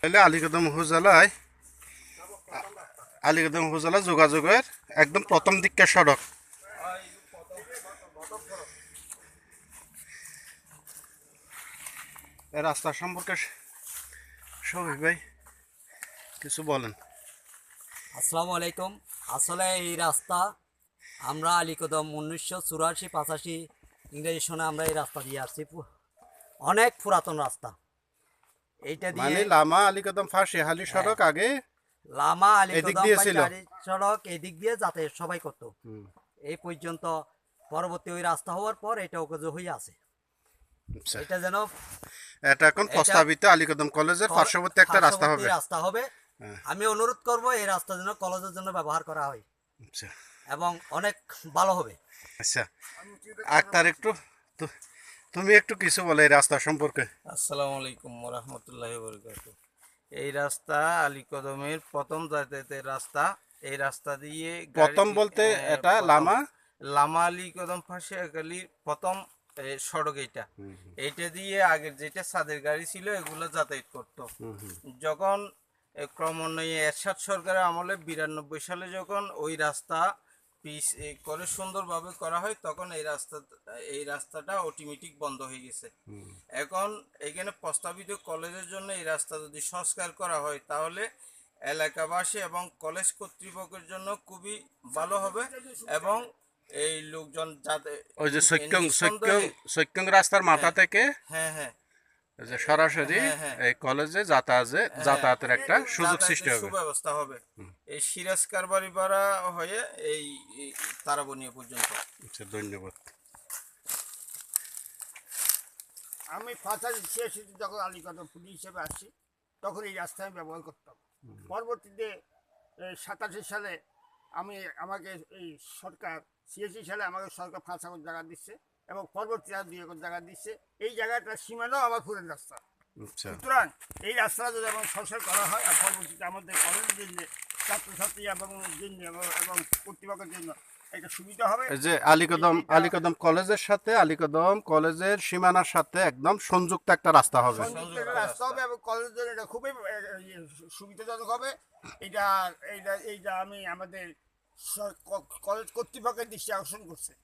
তাহলে আলিকদম উপজেলায় আলিকদম উপজেলা যোগাযোগের একদম প্রথম দিককার সড়ক। রাস্তা সম্পর্কে সবাই ভাই কিছু বলেন। আসসালামু আলাইকুম। আসলে এই রাস্তা আমরা আলিকদম উনিশশো চুরাশি, পঁচাশি ইংরেজি সনে আমরা এই রাস্তা দিয়ে আসছি। অনেক পুরাতন রাস্তা। এইটা দিয়ে মানে লামা আলিকদম ফাঁসি হালি সড়ক আগে লামা আলিকদম সড়ক এদিক দিয়ে যাতায়াত সবাই করতো। এই পর্যন্ত পরবর্তী ওই রাস্তা হওয়ার পর এটা ওকে হয়ে আছে। আচ্ছা। এটা যেন এটা এখন প্রস্তাবিত আলিকদম কলেজের পার্শ্ববর্তী একটা রাস্তা হবে। রাস্তা হবে। হ্যাঁ। আমি অনুরোধ করব এই রাস্তা যেন কলেজের জন্য ব্যবহার করা হয়। আচ্ছা। এবং অনেক ভালো হবে। আচ্ছা। আক্তার একটু তু- তুমি একটু কিছু বলে এই রাস্তা সম্পর্কে। আসসালামু আলাইকুম রহমতুল্লাহ বরকাত এই রাস্তা আলী কদমের প্রথম যাতায়াতের রাস্তা। এই রাস্তা দিয়ে প্রথম বলতে এটা লামা? লামা আলী কদম ফাঁসি আগালির প্রথম সড়ক এটা এইটা দিয়ে আগের যেটা সাদের গাড়ি ছিল এগুলো যাতায়াত করতো। যখন ক্রমান্বয়ে এরশাদ সরকারের আমলে বিরানব্বই সালে যখন ওই রাস্তা পিস এ, করে সুন্দরভাবে করা হয় তখন এই রাস্তা এই রাস্তাটা অটোমেটিক বন্ধ হয়ে গেছে। এখন এখানে প্রস্তাবিত কলেজের জন্য এই রাস্তা যদি সংস্কার করা হয় তাহলে এলাকাবাসী এবং কলেজ কর্তৃপক্ষের জন্য খুবই ভালো হবে এবং এই লোকজন যাতে ওই যে সৈক্যং সৈক্যং সৈক্যং রাস্তার মাথা থেকে হ্যাঁ হ্যাঁ। যে সরাসরি হ্যাঁ, হ্যাঁ। এই কলেজে যাতায়াতে যাতায়াতের একটা সুযোগ সৃষ্টি হবে। সুব্যবস্থা হবে। এই সিরাজ কারবারি পাড়া হয়ে এই তারাবনিয়া পর্যন্ত। আচ্ছা ধন্যবাদ। আমি পাঁচাশি ছিয়াশিতে যখন আলিকদম পুলিশ হিসেবে আসি তখন এই রাস্তা আমি ব্যবহার করতাম। পরবর্তীতে সাতাশি সালে আমি আমাকে এই সরকার ছিয়াশি সালে আমাকে সরকার একর জায়গা দিচ্ছে। এবং পরবর্তী আর দুই একর জায়গা দিচ্ছে। এই জায়গাটার সীমানাও আমার পুরের রাস্তা। আচ্ছা। সুতরাং এই রাস্তা যদি এবং সংস্কার করা হয় আর পরবর্তীতে আমাদের কলেজের জন্য ছাত্রছাত্রী এবং জন্য এবং- কর্তৃপক্ষের জন্য সুবিধা হবে। যে আলিকদম আলিকদম কলেজের সাথে আলিকদম কলেজের সীমানার সাথে একদম সংযুক্ত একটা রাস্তা হবে। রাস্তা হবে এবং কলেজের এটা খুবই সুবিধাজনক হবে। এটা এইটা এইটা আমি আমাদের কলেজ কর্তৃপক্ষের দৃষ্টি আকর্ষণ করছে।